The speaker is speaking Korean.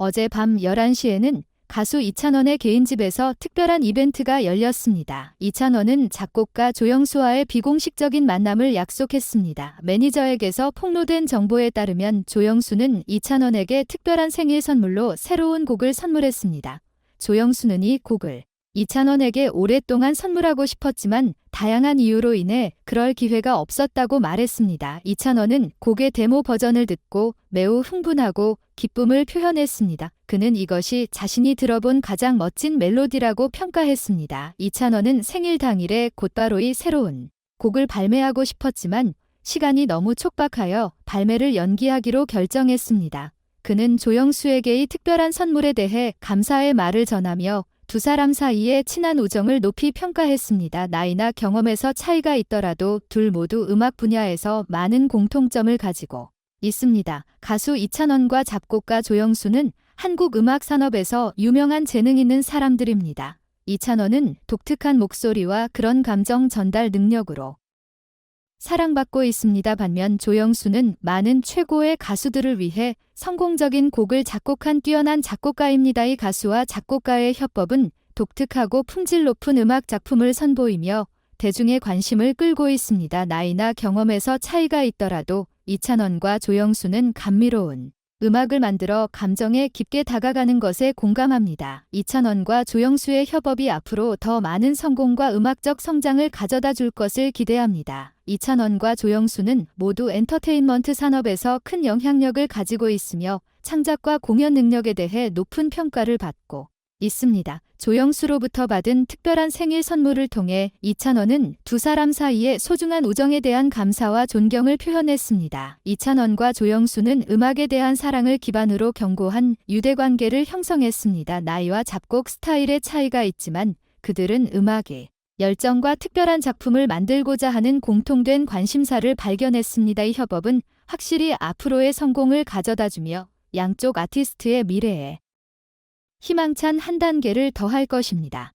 어제 밤 11시에는 가수 이찬원의 개인집에서 특별한 이벤트가 열렸습니다. 이찬원은 작곡가 조영수와의 비공식적인 만남을 약속했습니다. 매니저에게서 폭로된 정보에 따르면 조영수는 이찬원에게 특별한 생일 선물로 새로운 곡을 선물했습니다. 조영수는 이 곡을 이찬원에게 오랫동안 선물하고 싶었지만 다양한 이유로 인해 그럴 기회가 없었다고 말했습니다. 이찬원은 곡의 데모 버전을 듣고 매우 흥분하고 기쁨을 표현했습니다. 그는 이것이 자신이 들어본 가장 멋진 멜로디라고 평가했습니다. 이찬원은 생일 당일에 곧바로 이 새로운 곡을 발매하고 싶었지만 시간이 너무 촉박하여 발매를 연기하기로 결정했습니다. 그는 조영수에게 이 특별한 선물에 대해 감사의 말을 전하며 두 사람 사이의 친한 우정을 높이 평가했습니다. 나이나 경험에서 차이가 있더라도 둘 모두 음악 분야에서 많은 공통점을 가지고 있습니다. 가수 이찬원과 작곡가 조영수는 한국 음악 산업에서 유명한 재능 있는 사람들입니다. 이찬원은 독특한 목소리와 그런 감정 전달 능력으로 사랑받고 있습니다. 반면 조영수는 많은 최고의 가수들을 위해 성공적인 곡을 작곡한 뛰어난 작곡가입니다. 이 가수와 작곡가의 협법은 독특하고 품질 높은 음악 작품을 선보이며 대중의 관심을 끌고 있습니다. 나이나 경험에서 차이가 있더라도 이찬원과 조영수는 감미로운 음악을 만들어 감정에 깊게 다가가는 것에 공감합니다. 이찬원과 조영수의 협업이 앞으로 더 많은 성공과 음악적 성장을 가져다 줄 것을 기대합니다. 이찬원과 조영수는 모두 엔터테인먼트 산업에서 큰 영향력을 가지고 있으며 창작과 공연 능력에 대해 높은 평가를 받고 있습니다. 조영수로부터 받은 특별한 생일 선물을 통해 이찬원은 두 사람 사이의 소중한 우정에 대한 감사와 존경을 표현했습니다. 이찬원과 조영수는 음악에 대한 사랑을 기반으로 견고한 유대 관계를 형성했습니다. 나이와 작곡 스타일의 차이가 있지만 그들은 음악에 열정과 특별한 작품을 만들고자 하는 공통된 관심사를 발견했습니다. 이 협업은 확실히 앞으로의 성공을 가져다주며 양쪽 아티스트의 미래에 희망찬 한 단계를 더할 것입니다.